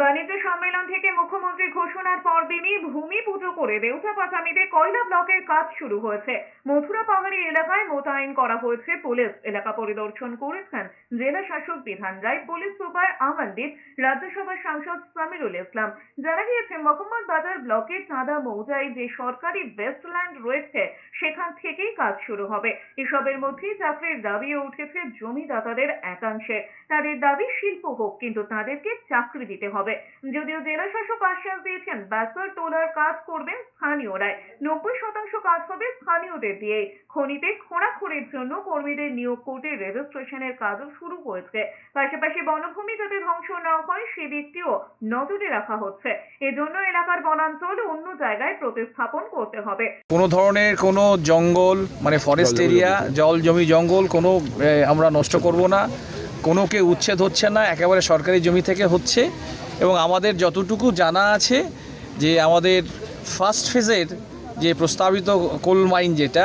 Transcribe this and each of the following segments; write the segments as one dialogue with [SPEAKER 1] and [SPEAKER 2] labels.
[SPEAKER 1] বাণিজ্য সম্মেলন থেকে মুখ্যমন্ত্রী ঘোষণার পরদিনই ভূমি পুজো করে দেউচা পাচামিতে কয়লা ব্লকের কাজ শুরু হয়েছে। মথুরা পাহাড়ি এলাকায় মোতায়েন করা হয়েছে পুলিশ। এলাকা পরিদর্শন করেছেন জেলা শাসক বিধান রায়, পুলিশ সুপার আমানদীপ রাজ্যসভার সাংসদ সামিরুল ইসলাম। জানা গিয়েছে, মোহাম্মদ বাজার ব্লকের চাঁদা মৌজায় যে সরকারি ওয়েস্টল্যান্ড রয়েছে, সেখান থেকেই কাজ শুরু হবে। এসবের মধ্যেই চাকরির দাবিও উঠেছে জমিদাতাদের একাংশে। তাদের দাবি শিল্প হোক, কিন্তু তাদেরকে চাকরি দিতে হবে। যদিও জেলা শাসক আশ্বাস দিয়েছেন ব্যাসার তোলার কাজ করবেন স্থানীয়রাই। নব্বই শতাংশ কাজ হবে স্থানীয়দের দিয়ে খনিতে খোঁড়াখুড়ির জন্য কর্মীদের নিয়োগ করতে রেজিস্ট্রেশনের কাজও শুরু হয়েছে। পাশাপাশি বনভূমি যাতে ধ্বংস না হয় সেদিকটিও নজরে রাখা হচ্ছে। এজন্য এলাকার বনাঞ্চল অন্য জায়গায় প্রতিস্থাপন করতে হবে।
[SPEAKER 2] কোনো ধরনের কোনো জঙ্গল মানে ফরেস্ট এরিয়া জল জমি জঙ্গল কোনো আমরা নষ্ট করব না। কোনো কেউ উচ্ছেদ হচ্ছে না একেবারে সরকারি জমি থেকে হচ্ছে। এবং আমাদের যতটুকু জানা আছে যে আমাদের ফার্স্ট ফেজের যে প্রস্তাবিত কোল মাইন যেটা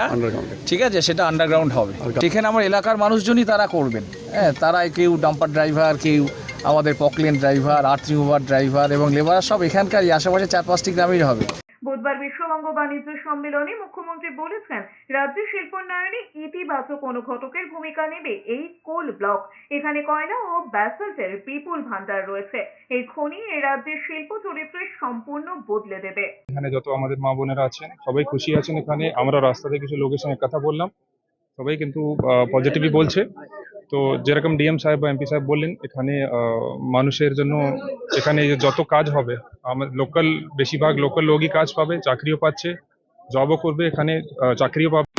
[SPEAKER 2] ঠিক আছে সেটা আন্ডারগ্রাউন্ড হবে। যেখানে আমার এলাকার মানুষজনই তারা করবেন। হ্যাঁ তারা কেউ ডাম্পার ড্রাইভার কেউ আমাদের Poclain driver earth remover driver এবং লেবার সব এখানকারই আশেপাশে চার পাঁচটি গ্রামেই হবে।
[SPEAKER 1] বুধবার বিশ্ববঙ্গ বাণিজ্য সম্মেলনে মুখ্যমন্ত্রী বলেছেন রাজ্যের শিল্পোন্নয়নে ইতিবাচক অনুঘটকের ভূমিকা নেবে এই কোল ব্লক। এখানে কয়লা ও ব্যাসল্টের বিপুল ভান্ডার রয়েছে। এই খনি এ রাজ্যের শিল্প চরিত্রের সম্পূর্ণ বদলে দেবে।
[SPEAKER 3] এখানে যত আমাদের মা বোনেরা আছেন, সবাই খুশি আছেন এখানে। আমরা রাস্তাতে কিছু লোকের সঙ্গে কথা বললাম। সবাই কিন্তু পজিটিভই বলছে। তো যেরকম ডিএম সাহেব বা এমপি সাহেব বললেন, এখানে মানুষের জন্য এখানে যত কাজ হবে, আমার লোকাল বেশিরভাগ লোকাল লোকই কাজ পাবে, চাকরিও পাচ্ছে জবও করবে এখানে চাকরিও পাবে।